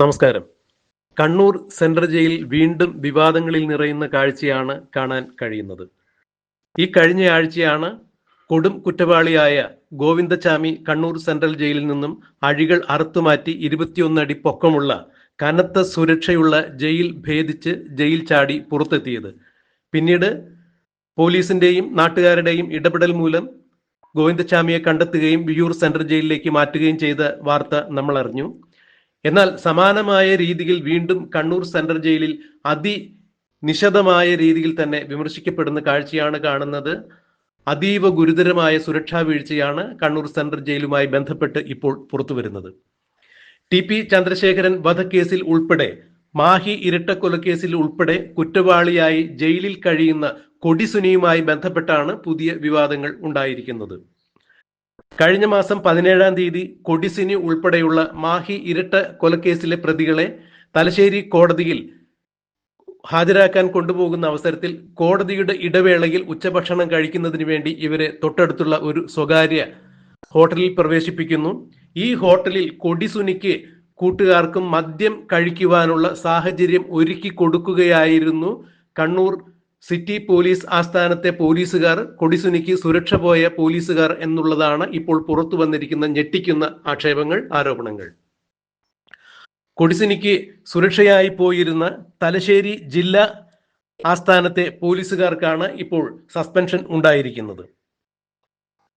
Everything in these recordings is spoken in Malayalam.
നമസ്കാരം. കണ്ണൂർ സെൻട്രൽ ജയിൽ വീണ്ടും വിവാദങ്ങളിൽ നിറയുന്ന കാഴ്ചയാണ് കാണാൻ കഴിയുന്നത്. ഈ കഴിഞ്ഞ ആഴ്ചയാണ് കൊടും കുറ്റവാളിയായ ഗോവിന്ദചാമി കണ്ണൂർ സെൻട്രൽ ജയിലിൽ നിന്നും അഴികൾ അറുത്തുമാറ്റി ഇരുപത്തിയൊന്ന് അടി പൊക്കമുള്ള കനത്ത സുരക്ഷയുള്ള ജയിൽ ഭേദിച്ച് ജയിൽ ചാടി പുറത്തെത്തിയത്. പിന്നീട് പോലീസിന്റെയും നാട്ടുകാരുടെയും ഇടപെടൽ മൂലം ഗോവിന്ദചാമിയെ കണ്ടെത്തുകയും വിയൂർ സെൻട്രൽ ജയിലിലേക്ക് മാറ്റുകയും ചെയ്ത വാർത്ത നമ്മൾ അറിഞ്ഞു. എന്നാൽ സമാനമായ രീതിയിൽ വീണ്ടും കണ്ണൂർ സെൻട്രൽ ജയിലിൽ അതി നിശദമായ രീതിയിൽ തന്നെ വിമർശിക്കപ്പെടുന്ന കാഴ്ചയാണ് കാണുന്നത്. അതീവ ഗുരുതരമായ സുരക്ഷാ വീഴ്ചയാണ് കണ്ണൂർ സെൻട്രൽ ജയിലുമായി ബന്ധപ്പെട്ട് ഇപ്പോൾ പുറത്തു വരുന്നത്. ടി പി ചന്ദ്രശേഖരൻ വധക്കേസിൽ ഉൾപ്പെടെ മാഹി ഇരട്ടക്കൊലക്കേസിൽ ഉൾപ്പെടെ കുറ്റവാളിയായി ജയിലിൽ കഴിയുന്ന കൊടിസുനിയുമായി ബന്ധപ്പെട്ടാണ് പുതിയ വിവാദങ്ങൾ ഉണ്ടായിരിക്കുന്നത്. കഴിഞ്ഞ മാസം പതിനേഴാം തീയതി കൊടിസിനി ഉൾപ്പെടെയുള്ള മാഹി ഇരട്ട കൊലക്കേസിലെ പ്രതികളെ തലശ്ശേരി കോടതിയിൽ ഹാജരാക്കാൻ കൊണ്ടുപോകുന്ന അവസരത്തിൽ കോടതിയുടെ ഇടവേളയിൽ ഉച്ചഭക്ഷണം കഴിക്കുന്നതിന് വേണ്ടി ഇവരെ തൊട്ടടുത്തുള്ള ഒരു സ്വകാര്യ ഹോട്ടലിൽ പ്രവേശിപ്പിക്കുന്നു. ഈ ഹോട്ടലിൽ കൊടിസുനിക്ക് കൂട്ടുകാർക്കും മദ്യം കഴിക്കുവാനുള്ള സാഹചര്യം ഒരുക്കി കൊടുക്കുകയായിരുന്നു കണ്ണൂർ സിറ്റി പോലീസ് ആസ്ഥാനത്തെ പോലീസുകാർ കൊടിസുനിക്ക് സുരക്ഷ പോയ പോലീസുകാർ എന്നുള്ളതാണ് ഇപ്പോൾ പുറത്തു വന്നിരിക്കുന്ന ഞെട്ടിക്കുന്ന ആക്ഷേപങ്ങൾ ആരോപണങ്ങൾ. കൊടിസുനിക്ക് സുരക്ഷയായി പോയിരുന്ന തലശ്ശേരി ജില്ലാ ആസ്ഥാനത്തെ പോലീസുകാർക്കാണ് ഇപ്പോൾ സസ്പെൻഷൻ ഉണ്ടായിരിക്കുന്നത്.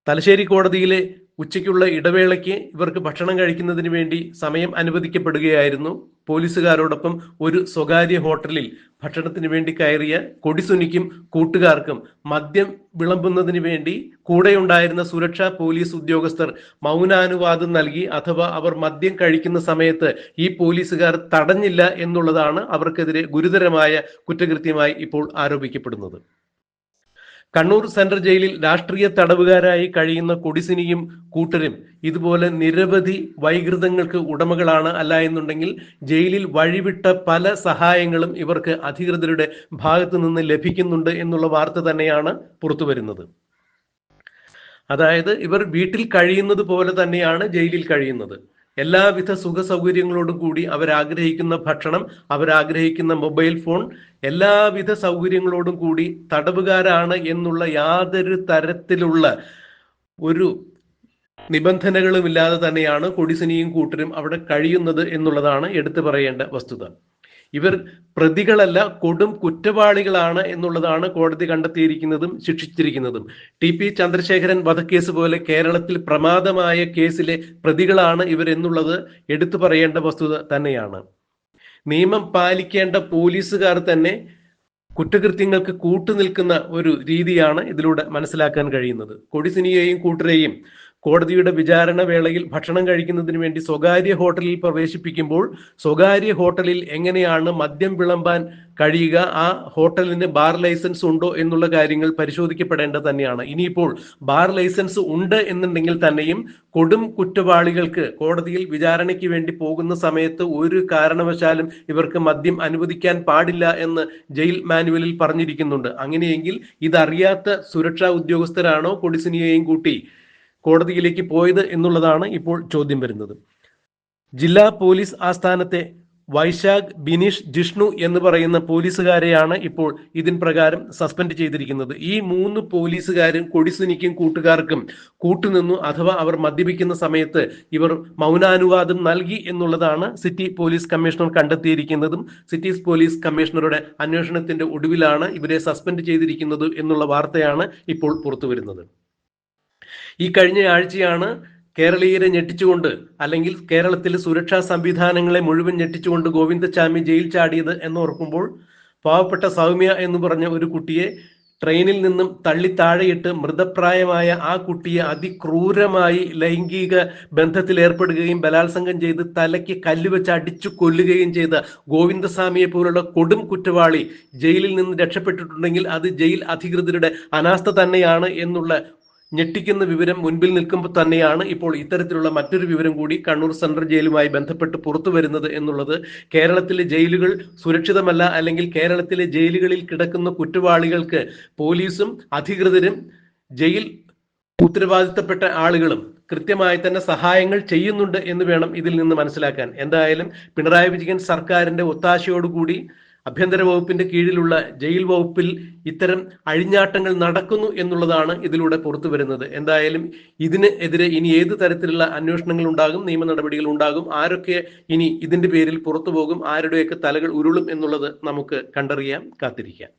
തലശ്ശേരി കോടതിയിലെ ഉച്ചയ്ക്കുള്ള ഇടവേളയ്ക്ക് ഇവർക്ക് ഭക്ഷണം കഴിക്കുന്നതിന് വേണ്ടി സമയം അനുവദിക്കപ്പെടുകയായിരുന്നു. പോലീസുകാരോടൊപ്പം ഒരു സ്വകാര്യ ഹോട്ടലിൽ ഭക്ഷണത്തിന് വേണ്ടി കയറിയ കൊടിസുനിക്കും കൂട്ടുകാർക്കും മദ്യം വിളമ്പുന്നതിന് വേണ്ടി കൂടെയുണ്ടായിരുന്ന സുരക്ഷാ പോലീസ് ഉദ്യോഗസ്ഥർ മൗനാനുവാദം നൽകി അഥവാ അവർ മദ്യം കഴിക്കുന്ന സമയത്ത് ഈ പോലീസുകാർ തടഞ്ഞില്ല എന്നുള്ളതാണ് അവർക്കെതിരെ ഗുരുതരമായ കുറ്റകൃത്യമായി ഇപ്പോൾ ആരോപിക്കപ്പെടുന്നത്. കണ്ണൂർ സെൻട്രൽ ജയിലിൽ രാഷ്ട്രീയ തടവുകാരായി കഴിയുന്ന കൊടിസിനിയും കൂട്ടരും ഇതുപോലെ നിരവധി വൈകൃതങ്ങൾക്ക് ഉടമകളാണ് അല്ല എന്നുണ്ടെങ്കിൽ ജയിലിൽ വഴിവിട്ട പല സഹായങ്ങളും ഇവർക്ക് അധികൃതരുടെ ഭാഗത്തു നിന്ന് ലഭിക്കുന്നുണ്ട് എന്നുള്ള വാർത്ത തന്നെയാണ് പുറത്തു വരുന്നത്. അതായത് ഇവർ വീട്ടിൽ കഴിയുന്നത് പോലെ തന്നെയാണ് ജയിലിൽ കഴിയുന്നത്. എല്ലാവിധ സുഖ സൗകര്യങ്ങളോടും കൂടി അവരാഗ്രഹിക്കുന്ന ഭക്ഷണം അവരാഗ്രഹിക്കുന്ന മൊബൈൽ ഫോൺ എല്ലാവിധ സൗകര്യങ്ങളോടും കൂടി തടവുകാരാണ് എന്നുള്ള യാതൊരു തരത്തിലുള്ള ഒരു നിബന്ധനകളും ഇല്ലാതെ തന്നെയാണ് കൊടിസിനിയും കൂട്ടരും അവിടെ കഴിയുന്നത് എന്നുള്ളതാണ് എടുത്തു പറയേണ്ട വസ്തുത. ഇവർ പ്രതികളല്ല കൊടും കുറ്റവാളികളാണ് എന്നുള്ളതാണ് കോടതി കണ്ടെത്തിയിരിക്കുന്നതും ശിക്ഷിച്ചിരിക്കുന്നതും. ടി പി ചന്ദ്രശേഖരൻ വധക്കേസ് പോലെ കേരളത്തിൽ പ്രമാദമായ കേസിലെ പ്രതികളാണ് ഇവർ എന്നുള്ളത് എടുത്തു പറയേണ്ട വസ്തുത തന്നെയാണ്. നിയമം പാലിക്കേണ്ട പോലീസുകാർ തന്നെ കുറ്റകൃത്യങ്ങൾക്ക് കൂട്ടുനിൽക്കുന്ന ഒരു രീതിയാണ് ഇതിലൂടെ മനസ്സിലാക്കാൻ കഴിയുന്നത്. കൊടിസിനിയെയും കൂട്ടരെയും കോടതിയുടെ വിചാരണ വേളയിൽ ഭക്ഷണം കഴിക്കുന്നതിന് വേണ്ടി സ്വകാര്യ ഹോട്ടലിൽ പ്രവേശിപ്പിക്കുമ്പോൾ സ്വകാര്യ ഹോട്ടലിൽ എങ്ങനെയാണ് മദ്യം വിളമ്പാൻ കഴിയുക? ആ ഹോട്ടലിന് ബാർ ലൈസൻസ് ഉണ്ടോ എന്നുള്ള കാര്യങ്ങൾ പരിശോധിക്കപ്പെടേണ്ടത് തന്നെയാണ്. ഇനിയിപ്പോൾ ബാർ ലൈസൻസ് ഉണ്ട് എന്നുണ്ടെങ്കിൽ തന്നെയും കൊടും കുറ്റവാളികൾക്ക് കോടതിയിൽ വിചാരണയ്ക്ക് വേണ്ടി പോകുന്ന സമയത്ത് ഒരു കാരണവശാലും ഇവർക്ക് മദ്യം അനുവദിക്കാൻ പാടില്ല എന്ന് ജയിൽ മാനുവലിൽ പറഞ്ഞിരിക്കുന്നുണ്ട്. അങ്ങനെയെങ്കിൽ ഇതറിയാത്ത സുരക്ഷാ ഉദ്യോഗസ്ഥരാണോ? കൊടിസിനിയെയും കൂട്ടി കോടതിയിലേക്ക് പോയത് എന്നുള്ളതാണ് ഇപ്പോൾ ചോദ്യം വരുന്നത്. ജില്ലാ പോലീസ് ആസ്ഥാനത്തെ വൈശാഖ് ബിനീഷ് ജിഷ്ണു എന്ന് പറയുന്ന പോലീസുകാരെയാണ് ഇപ്പോൾ ഇതിൻ പ്രകാരം സസ്പെൻഡ് ചെയ്തിരിക്കുന്നത്. ഈ മൂന്ന് പോലീസുകാരും കൊടിസുനിക്കും കൂട്ടുകാർക്കും കൂട്ടുനിന്നു അഥവാ അവർ മദ്യപിക്കുന്ന സമയത്ത് ഇവർ മൗനാനുവാദം നൽകി എന്നുള്ളതാണ് സിറ്റി പോലീസ് കമ്മീഷണർ കണ്ടെത്തിയിരിക്കുന്നതും സിറ്റി പോലീസ് കമ്മീഷണറുടെ അന്വേഷണത്തിന്റെ ഒടുവിലാണ് ഇവരെ സസ്പെൻഡ് ചെയ്തിരിക്കുന്നത് എന്നുള്ള വാർത്തയാണ് ഇപ്പോൾ പുറത്തു വരുന്നത് ഈ കഴിഞ്ഞ ആഴ്ചയാണ് കേരളീയരെ ഞെട്ടിച്ചുകൊണ്ട് അല്ലെങ്കിൽ കേരളത്തിലെ സുരക്ഷാ സംവിധാനങ്ങളെ മുഴുവൻ ഞെട്ടിച്ചുകൊണ്ട് ഗോവിന്ദചാമി ജയിൽ ചാടിയത് എന്ന് ഓർക്കുമ്പോൾ പാവപ്പെട്ട സൗമ്യ എന്ന് പറഞ്ഞ ഒരു കുട്ടിയെ ട്രെയിനിൽ നിന്നും തള്ളി താഴെയിട്ട് മൃതപ്രായമായ ആ കുട്ടിയെ അതിക്രൂരമായി ലൈംഗിക ബന്ധത്തിൽ ഏർപ്പെടുകയും ബലാത്സംഗം ചെയ്ത് തലയ്ക്ക് കല്ലുവെച്ച് അടിച്ചു കൊല്ലുകയും ചെയ്ത ഗോവിന്ദസ്വാമിയെ പോലുള്ള കൊടും കുറ്റവാളി ജയിലിൽ നിന്ന് രക്ഷപ്പെട്ടിട്ടുണ്ടെങ്കിൽ അത് ജയിൽ അധികൃതരുടെ അനാസ്ഥ തന്നെയാണ് എന്നുള്ള ഞെട്ടിക്കുന്ന വിവരം മുൻപിൽ നിൽക്കുമ്പോൾ തന്നെയാണ് ഇപ്പോൾ ഇത്തരത്തിലുള്ള മറ്റൊരു വിവരം കൂടി കണ്ണൂർ സെൻട്രൽ ജയിലുമായി ബന്ധപ്പെട്ട് പുറത്തു വരുന്നത് എന്നുള്ളത്. കേരളത്തിലെ ജയിലുകൾ സുരക്ഷിതമല്ല അല്ലെങ്കിൽ കേരളത്തിലെ ജയിലുകളിൽ കിടക്കുന്ന കുറ്റവാളികൾക്ക് പോലീസും അധികൃതരും ജയിൽ ഉത്തരവാദിത്തപ്പെട്ട ആളുകളും കൃത്യമായി തന്നെ സഹായങ്ങൾ ചെയ്യുന്നുണ്ട് എന്ന് വേണം ഇതിൽ നിന്ന് മനസ്സിലാക്കാൻ. എന്തായാലും പിണറായി വിജയൻ സർക്കാരിന്റെ ഒത്താശയോടുകൂടി ആഭ്യന്തര വകുപ്പിന്റെ കീഴിലുള്ള ജയിൽ വകുപ്പിൽ ഇത്തരം അഴിഞ്ഞാട്ടങ്ങൾ നടക്കുന്നു എന്നുള്ളതാണ് ഇതിലൂടെ പുറത്തു വരുന്നത്. എന്തായാലും ഇതിന് എതിരെ ഇനി ഏത് തരത്തിലുള്ള അന്വേഷണങ്ങൾ ഉണ്ടാകും നിയമ നടപടികൾ ഉണ്ടാകും ആരൊക്കെ ഇനി ഇതിന്റെ പേരിൽ പുറത്തു പോകും ആരുടെയൊക്കെ തലകൾ ഉരുളും എന്നുള്ളത് നമുക്ക് കണ്ടറിയാം കാത്തിരിക്കാം.